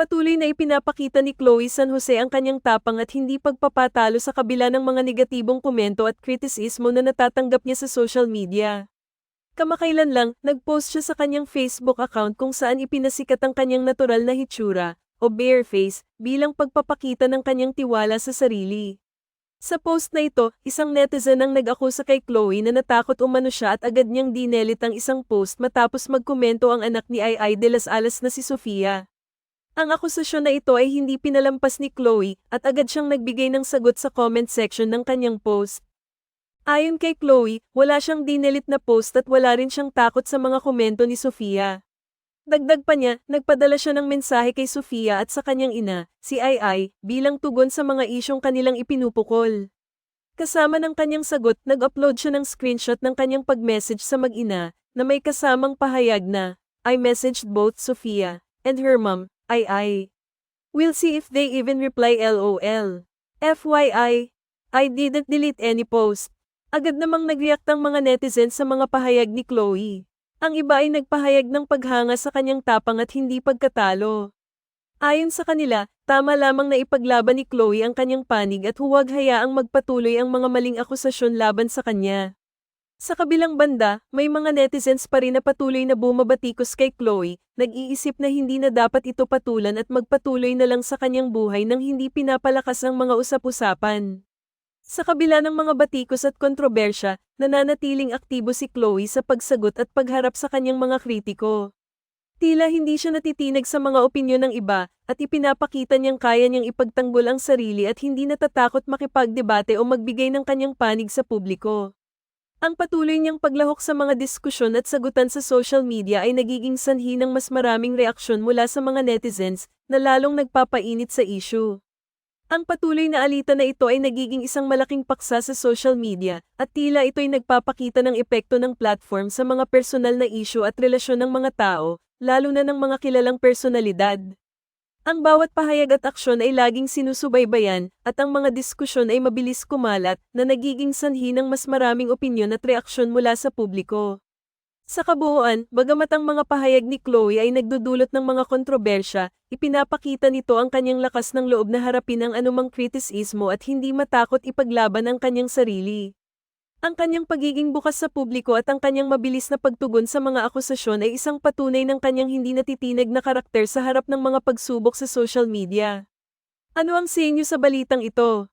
Patuloy na ipinapakita ni Chloe San Jose ang kanyang tapang at hindi pagpapatalo sa kabila ng mga negatibong komento at kritisismo na natatanggap niya sa social media. Kamakailan lang, nag-post siya sa kanyang Facebook account kung saan ipinasikat ang kanyang natural na hitsura, o bare face, bilang pagpapakita ng kanyang tiwala sa sarili. Sa post na ito, isang netizen ang nag-akusa kay Chloe na natakot umano siya at agad niyang dinelit ang isang post matapos magkomento ang anak ni Ai Ai de las Alas na si Sofia. Ang akusasyon na ito ay hindi pinalampas ni Chloe at agad siyang nagbigay ng sagot sa comment section ng kanyang post. Ayon kay Chloe, wala siyang dinelit na post at wala rin siyang takot sa mga komento ni Sofia. Dagdag pa niya, nagpadala siya ng mensahe kay Sofia at sa kanyang ina, si Ai Ai, bilang tugon sa mga isyong kanilang ipinupukol. Kasama ng kanyang sagot, nag-upload siya ng screenshot ng kanyang pag-message sa mag-ina, na may kasamang pahayag na, I messaged both Sofia and her mom, Ai Ai. We'll see if they even reply LOL. FYI, I didn't delete any post. Agad namang nag-react ang mga netizens sa mga pahayag ni Chloe. Ang iba ay nagpahayag ng paghanga sa kanyang tapang at hindi pagkatalo. Ayon sa kanila, tama lamang na ipaglaban ni Chloe ang kanyang panig at huwag hayaang magpatuloy ang mga maling akusasyon laban sa kanya. Sa kabilang banda, may mga netizens pa rin na patuloy na bumabatikos kay Chloe, nag-iisip na hindi na dapat ito patulan at magpatuloy na lang sa kanyang buhay nang hindi pinapalakas ang mga usap-usapan. Sa kabila ng mga batikos at kontrobersya, nananatiling aktibo si Chloe sa pagsagot at pagharap sa kanyang mga kritiko. Tila hindi siya natitinag sa mga opinyon ng iba, at ipinapakita niyang kaya niyang ipagtanggol ang sarili at hindi natatakot makipagdebate o magbigay ng kanyang panig sa publiko. Ang patuloy niyang paglahok sa mga diskusyon at sagutan sa social media ay nagiging sanhi ng mas maraming reaksyon mula sa mga netizens na lalong nagpapainit sa issue. Ang patuloy na alitan na ito ay nagiging isang malaking paksa sa social media, at tila ito'y nagpapakita ng epekto ng platform sa mga personal na issue at relasyon ng mga tao, lalo na ng mga kilalang personalidad. Ang bawat pahayag at aksyon ay laging sinusubaybayan, at ang mga diskusyon ay mabilis kumalat, na nagiging sanhi ng mas maraming opinyon at reaksyon mula sa publiko. Sa kabuuan, bagamat ang mga pahayag ni Chloe ay nagdudulot ng mga kontrobersya, ipinapakita nito ang kanyang lakas ng loob na harapin ang anumang kritisismo at hindi matakot ipaglaban ang kanyang sarili. Ang kanyang pagiging bukas sa publiko at ang kanyang mabilis na pagtugon sa mga akusasyon ay isang patunay ng kanyang hindi natitinag na karakter sa harap ng mga pagsubok sa social media. Ano ang sa inyo sa balitang ito?